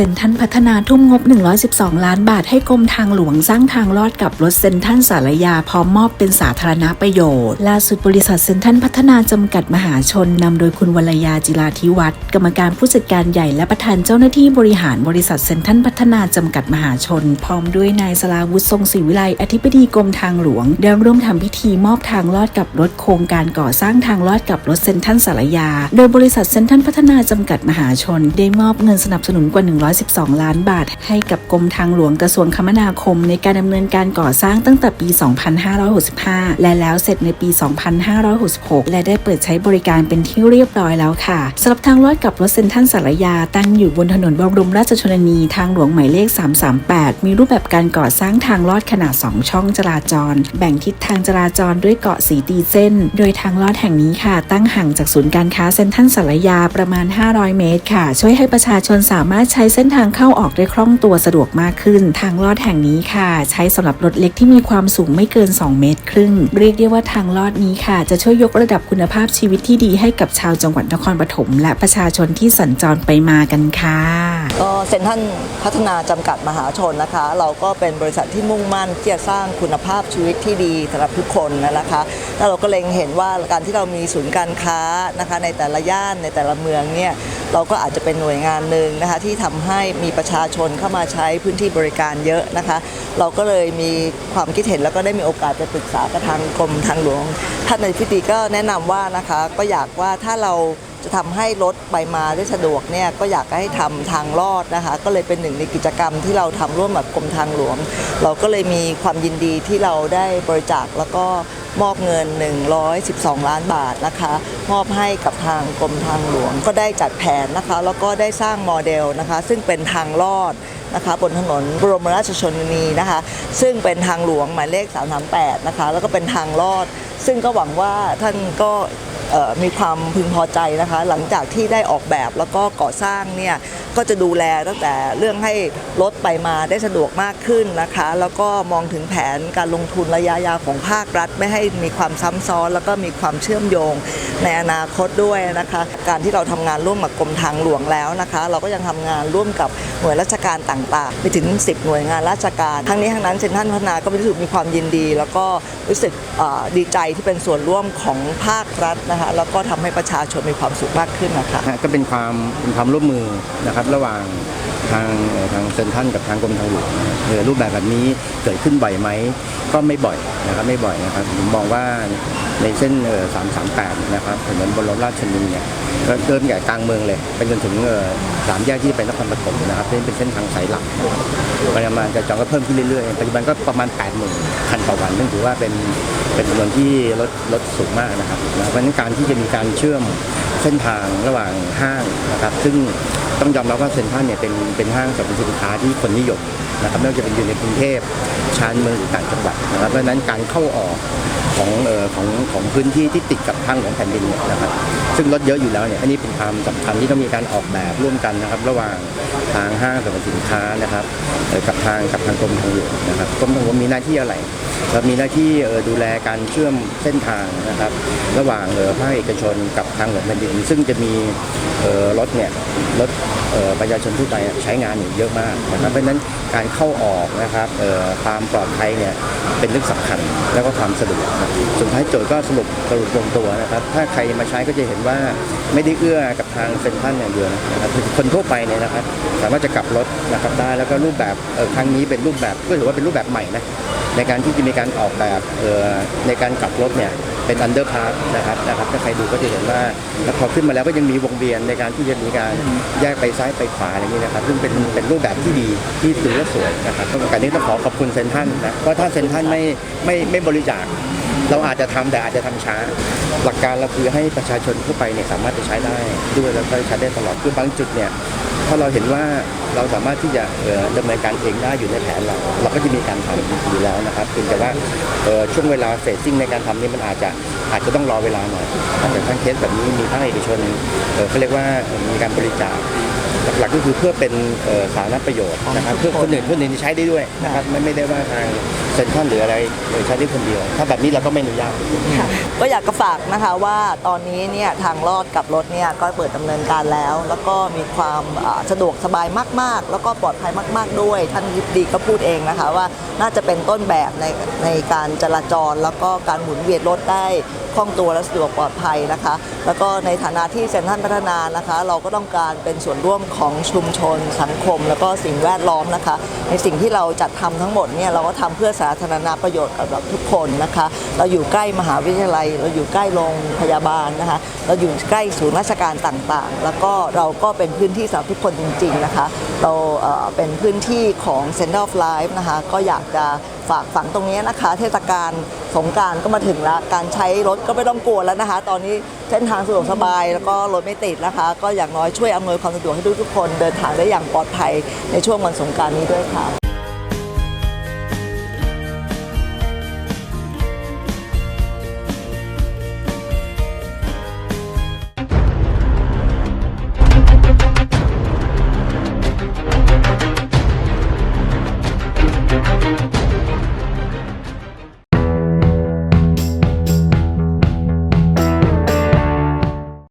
เซ็นทรัลพัฒนาทุ่มงบ 112 ล้านบาทให้กรมทางหลวงสร้างทางลอดกับรถเซ็นทรัลสารยาพร้อมมอบเป็นสาธารณประโยชน์ ล่าสุดบริษัทเซ็นทรัลพัฒนาจำกัดมหาชนนำโดยคุณวรยาจิราธิวัฒน์กรรมการผู้จัดการใหญ่และประธานเจ้าหน้าที่บริหารบริษัทเซ็นทรัลพัฒนาจำกัดมหาชน พร้อมด้วยนายสลาวุฒิทรงศรีวิไลอธิบดีกรมทางหลวงได้ร่วมทำพิธีมอบทางลอดกับรถโครงการก่อสร้างทางลอดกับรถเซ็นทรัลสารยา โดยบริษัทเซ็นทรัลพัฒนาจำกัดมหาชน ได้มอบเงินสนับสนุนกว่า100 112 ล้านบาท ให้กับกรมทางหลวงกระทรวงคมนาคม ในการดำเนินการก่อสร้างตั้งแต่ปี 2565 และแล้วเสร็จในปี 2566 และได้เปิดใช้บริการเป็นที่เรียบร้อยแล้วค่ะสำหรับทางลอดกับรถเซ็นทรัลสารยาตั้งอยู่บนถนนบรมราชชนนีทางหลวงหมายเลข 338 มีรูปแบบการก่อสร้างทางลอดขนาด 2 ช่องจราจร แบ่งทิศทางจราจรด้วยเกาะสีตีเส้น โดยทางลอดแห่งนี้ค่ะ ตั้งห่างจากศูนย์การค้าเซ็นทรัลสารยาประมาณ 500 เมตร ค่ะ ช่วยให้ประชาชนสามารถใช้เส้นทางเข้าออกได้คล่องตัวสะดวกมากขึ้น ทางลอดแห่งนี้ค่ะ ใช้สำหรับรถเล็กที่มีความสูงไม่เกิน 2 เมตรครึ่ง เรียกได้ว่าทางลอดนี้ค่ะ จะช่วยยกระดับคุณภาพชีวิตที่ดีให้กับชาวจังหวัดนครปฐมและประชาชนที่สัญจรไปมากันค่ะก็เซ็นทรัลพัฒนาจำกัดมหาชนนะคะ เราก็เป็นบริษัทที่มุ่งมั่นที่จะสร้างคุณภาพชีวิตที่ดีสำหรับทุกคนนะคะแล้วเราก็เล็งเห็นว่าการที่เรามีศูนย์การค้านะคะในแต่ละย่านในแต่ละเมืองเนี่ยเราก็อาจจะเป็นหน่วยงานหนึ่งนะคะที่ทำให้มีประชาชนเข้ามาใช้พื้นที่บริการเยอะนะคะ เราก็เลยมีความคิดเห็นแล้วก็ได้มีโอกาสไปปรึกษากับทางกรมทางหลวงท่านในพิธีก็แนะนำว่านะคะก็อยากว่าถ้าเราจะทำให้รถไปมาได้สะดวกเนี่ยก็อยากให้ทำทางลอดนะคะ ก็เลยเป็นหนึ่งในกิจกรรมที่เราทำร่วมกับกรมทางหลวง เราก็เลยมีความยินดีที่เราได้บริจาคแล้วก็ มอบเงิน 112 ล้านบาทนะคะ มอบให้กับทางกรมทางหลวง ก็ได้จัดแผนนะคะ แล้วก็ได้สร้างโมเดลนะคะ ซึ่งเป็นทางลอดนะคะบนถนนบรมราชชนนีนะคะ ซึ่งเป็นทางหลวงหมายเลข 338 นะคะ แล้วก็เป็นทางลอด ซึ่งก็หวังว่าท่านก็ มีความพึงพอใจนะคะ หลังจากที่ได้ออกแบบแล้วก็ก่อสร้างเนี่ยก็จะดูแลตั้งแต่เรื่องให้รถไปมาได้สะดวกมากขึ้นนะคะ แล้วก็มองถึงแผนการลงทุนระยะยาวของภาครัฐ ไม่ให้มีความซ้ำซ้อน แล้วก็มีความเชื่อมโยงในอนาคตด้วยนะคะ การที่เราทำงานร่วมกับกรมทางหลวงแล้วนะคะ เราก็ยังทำงานร่วมกับหน่วยราชการต่างๆ ไปถึง 10 หน่วยงานราชการ ทั้งนี้ทั้งนั้นเซนทันพัฒนาก็รู้สึกมีความยินดี แล้วก็รู้สึกดีใจที่เป็นส่วนร่วมของภาครัฐนะคะแล้วก็ทำให้ประชาชนมีความสุขมากขึ้นนะคะก็เป็นความเป็นความร่วมมือนะครับระหว่าง ทางเอ่อทางเซ็นทรัลกับทางกรมทางหลวงเออรูปแบบแบบนี้เกิดขึ้นบ่อยไหมก็ไม่บ่อยนะครับไม่บ่อยนะครับผมมองว่าในเส้นเออสามสามแปดนะครับถนนบนรมราชชนีเนี่ยก็เริ่มจากกลางเมืองเลยไปจนถึงเออสามแยกที่ไปนครปฐมนะครับนี่เป็นเส้นทางสายหลักนะครับปริมาณการจองก็เพิ่มขึ้นเรื่อยๆปัจจุบันก็ประมาณ8ปดหมื่นคันต่อวันซึ่งถือว่าเป็นเป็นจำนวนที่ลดลดสูงมากนะครับเพราะฉะนั้นการที่จะมีการเชื่อม เส้นทางระหว่างห้างนะครับซึ่งต้องยอมรับว่าเซ็นทรัลเนี่ยเป็นเป็นห้างสรรพสินค้าที่คนนิยมนะครับไม่ว่าจะเป็นอยู่ในกรุงเทพ ชานเมืองหรือต่างจังหวัดนะครับเพราะฉะนั้นการเข้าออกของเอ่อของของพื้นที่ที่ติดกับทางของแผ่นดินเนี่ยนะครับ ซึ่งรถเยอะอยู่แล้วเนี่ยอันนี้เป็นความสำคัญที่ต้องมีการออกแบบร่วมกันนะครับ ระหว่างทางห้างสรรพสินค้านะครับเอ่อกับทางกับทางกรมทางหลวงนะครับกรมทางหลวงมีหน้าที่อะไรเรามีหน้าที่เอ่อดูแลการเชื่อมเส้นทางนะครับ ระหว่างเอ่อภาคเอกชนกับทางหลวงแผ่นดิน ซึ่งจะมีเอ่อรถเนี่ยรถเอ่อประชาชนทั่วไปใช้งานอยู่เยอะมากนะครับเพราะฉะนั้นการเข้าออกนะครับเอ่อความปลอดภัยเนี่ยเป็นเรื่องสำคัญแล้วก็ความสะดวกสุดท้ายโจทย์ก็สรุปสรุปลงตัวนะครับ ถ้าใครมาใช้ก็จะเห็นว่าไม่ได้เอื้อกับทางเซ็นทรัลอย่างเดียวนะครับคนทั่วไปเนี่ยนะครับ สามารถจะกลับรถนะครับได้แล้วก็รูปแบบครั้งนี้เป็นรูปแบบก็ถือว่าเป็นรูปแบบใหม่นะในการที่จะมีการออกแบบในการกลับรถเนี่ย เป็นอันเดอร์พาร์นะครับนะครับถ้าใครดูก็จะเห็นว่าแล้วพอขึ้นมาแล้วก็ยังมีวงเวียนในการที่จะมีการแยกไปซ้ายไปขวาอย่างนี้นะครับซึ่งเป็นเป็นรูปแบบที่ดีที่ถือว่าสวยนะครับต้องการนี้ต้องขอขอบคุณเซนทรันนะเพราะถ้าเซนทรันไม่ไม่ไม่บริจาคเราอาจจะทำแต่อาจจะทำช้า หลักการเราคือให้ประชาชนทั่วไปเนี่ยสามารถจะใช้ได้ด้วยแล้วก็ใช้ได้ตลอดคือบางจุดเนี่ย ถ้าเราเห็นว่าเราสามารถที่จะเอ่อดำเนินการเองได้อยู่ในแผนเรา เราก็จะมีการทำอยู่แล้วนะครับเพียงแต่ว่าช่วงเวลาเฟสซิ่งในการทำนี่มันอาจจะอาจจะต้องรอเวลาหน่อยแต่ทั้งเคสแบบนี้มีภาคเอกชนเขาเรียกว่ามีการบริจาคหลักๆก็คือเพื่อเป็นสาธารณประโยชน์นะครับเพื่อคนอื่นคนอื่นที่ใช้ได้ด้วยนะครับไม่ไม่ได้ว่าทาง เซ็นทรัลหรืออะไรโดยใช้ได้คนเดียว ถ้าแบบนี้เราก็ไม่อนุญาต ก็อยากจะฝากนะคะว่าตอนนี้เนี่ยทางลอดกับรถเนี่ยก็เปิดดำเนินการแล้ว แล้วก็มีความอ่าสะดวกสบายมาก ๆ แล้วก็ปลอดภัยมาก ๆ ด้วย ท่านยิบดีก็พูดเองนะคะว่าน่าจะเป็นต้นแบบในในการจราจร แล้วก็การหมุนเวียนรถได้คล่องตัวและสะดวกปลอดภัยนะคะ แล้วก็ในฐานะที่เซ็นทรัลพัฒนานะคะ เราก็ต้องการเป็นส่วนร่วมของชุมชนสังคม แล้วก็สิ่งแวดล้อมนะคะ ในสิ่งที่เราจัดทำทั้งหมดเนี่ยเราก็ทำเพื่อสาาธารณประโยชน์กับทุกคนนะคะ เราอยู่ใกล้มหาวิทยาลัย เราอยู่ใกล้โรงพยาบาลนะคะ เราอยู่ใกล้ศูนย์ราชการต่างๆ แล้วก็เราก็เป็นพื้นที่สำหรับทุกคนจริง ๆนะคะ เราเป็นพื้นที่ของ Center of Life นะคะ ก็อยากจะฝากฝังตรงนี้นะคะ เทศกาลสงการก็มาถึงแล้วการใช้รถก็ไม่ต้องกลัวแล้วนะคะ ตอนนี้เส้นทางสะดวกสบายแล้วก็รถไม่ติดนะคะ ก็อย่างน้อยช่วยอำนวยความสะดวกให้ทุกๆคนเดินทางได้อย่างปลอดภัยในช่วงวันสงการนี้ด้วยค่ะ